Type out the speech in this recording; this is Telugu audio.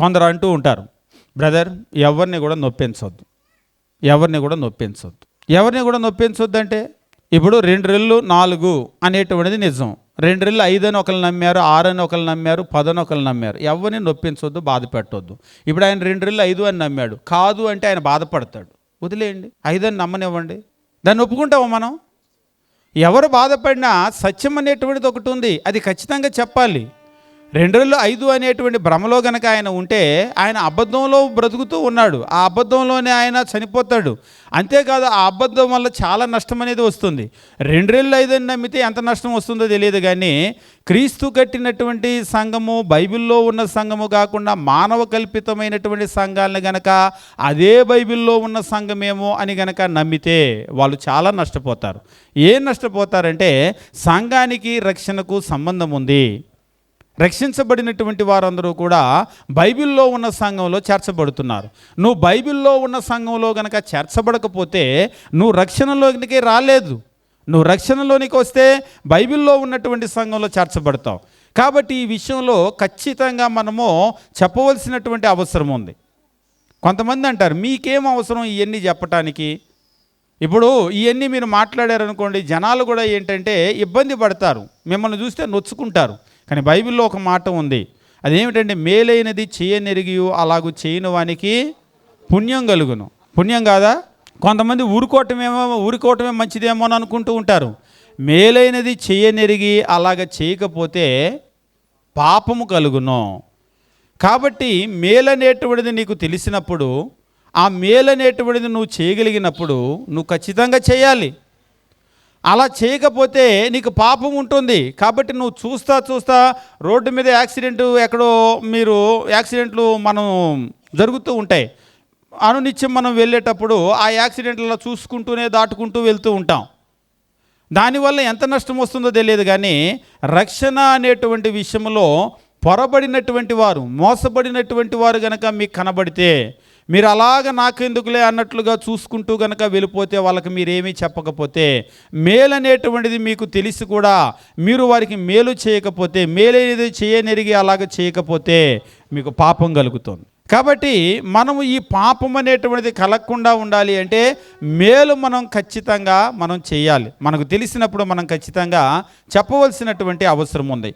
కొందరు అంటూ ఉంటారు బ్రదర్ ఎవరిని కూడా నొప్పించవద్దు ఎవరిని కూడా నొప్పించవద్దు ఎవరిని కూడా నొప్పించవద్దు అంటే ఇప్పుడు రెండు రెళ్ళు నాలుగు అనేటువంటిది నిజం. రెండు రెళ్ళు ఐదు అని ఒకరు నమ్మారు ఆరు అని ఒకరు నమ్మారు పదని ఒకరు నమ్మారు. ఎవరిని నొప్పించవద్దు బాధ పెట్టవద్దు ఇప్పుడు ఆయన రెండు రెళ్ళు ఐదు అని నమ్మాడు. కాదు అంటే ఆయన బాధపడతాడు. వదిలేయండి. ఐదు అని నమ్మనివ్వండి. దాన్ని ఒప్పుకుంటాము మనం? ఎవరు బాధపడినా సత్యం అనేటువంటిది ఒకటి ఉంది. అది ఖచ్చితంగా చెప్పాలి. రెండు రోజులు ఐదు అనేటువంటి భ్రమలో గనక ఆయన ఉంటే ఆయన అబద్ధంలో బ్రతుకుతూ ఉన్నాడు. ఆ అబద్ధంలోనే ఆయన చనిపోతాడు. అంతేకాదు ఆ అబద్ధం వల్ల చాలా నష్టం అనేది వస్తుంది. రెండు రోజులు ఐదు అని నమ్మితే ఎంత నష్టం వస్తుందో తెలియదు కానీ క్రీస్తు కట్టినటువంటి సంఘము బైబిల్లో ఉన్న సంఘము కాకుండా మానవ కల్పితమైనటువంటి సంఘాలను గనక అదే బైబిల్లో ఉన్న సంఘమేమో అని గనక నమ్మితే వాళ్ళు చాలా నష్టపోతారు. ఏం నష్టపోతారంటే సంఘానికి రక్షణకు సంబంధం ఉంది. రక్షించబడినటువంటి వారందరూ కూడా బైబిల్లో ఉన్న సంఘంలో చేర్చబడుతున్నారు. నువ్వు బైబిల్లో ఉన్న సంఘంలో గనక చేర్చబడకపోతే నువ్వు రక్షణలోనికి రాలేదు. నువ్వు రక్షణలోనికి వస్తే బైబిల్లో ఉన్నటువంటి సంఘంలో చేర్చబడతావు. కాబట్టి ఈ విషయంలో ఖచ్చితంగా మనము చెప్పవలసినటువంటి అవసరం ఉంది. కొంతమంది అంటారు మీకేం అవసరం ఇవన్నీ చెప్పటానికి? ఇప్పుడు ఇవన్నీ మీరు మాట్లాడారనుకోండి జనాలు కూడా ఏంటంటే ఇబ్బంది పడతారు. మిమ్మల్ని చూస్తే నొచ్చుకుంటారు. కానీ బైబిల్లో ఒక మాట ఉంది. అదేమిటంటే మేలైనది చేయనెరిగి అలాగూ చేయని వానికి పుణ్యం కలుగును. పుణ్యం కాదా? కొంతమంది ఊరుకోవటమేమో ఊరుకోవటమే మంచిదేమో అని అనుకుంటూ ఉంటారు. మేలైనది చేయనెరిగి అలాగ చేయకపోతే పాపము కలుగును. కాబట్టి మేలనేటువంటిది నీకు తెలిసినప్పుడు ఆ మేలనేటువంటిది నువ్వు చేయగలిగినప్పుడు నువ్వు ఖచ్చితంగా చేయాలి. అలా చేయకపోతే నీకు పాపం ఉంటుంది. కాబట్టి నువ్వు చూస్తా చూస్తా రోడ్డు మీద యాక్సిడెంట్ ఎక్కడో మీరు యాక్సిడెంట్లు మనం జరుగుతూ ఉంటాయి. అనునిత్యం మనం వెళ్ళేటప్పుడు ఆ యాక్సిడెంట్లలో చూసుకుంటూనే దాటుకుంటూ వెళ్తూ ఉంటాం. దానివల్ల ఎంత నష్టం వస్తుందో తెలియదు కానీ రక్షణ అనేటువంటి విషయంలో పొరబడినటువంటి వారు మోసబడినటువంటి వారు కనుక మీకు కనబడితే మీరు అలాగ నాకెందుకులే అన్నట్లుగా చూసుకుంటూ గనక వెళ్ళిపోతే వాళ్ళకి మీరేమీ చెప్పకపోతే మేలు అనేటువంటిది మీకు తెలిసి కూడా మీరు వారికి మేలు చేయకపోతే మేలేది చేయనెరిగి అలాగ చేయకపోతే మీకు పాపం కలుగుతుంది. కాబట్టి మనము ఈ పాపం అనేటువంటిది కలగకుండా ఉండాలి అంటే మేలు మనం ఖచ్చితంగా మనం చేయాలి. మనకు తెలిసినప్పుడు మనం ఖచ్చితంగా చెప్పవలసినటువంటి అవసరం ఉంది.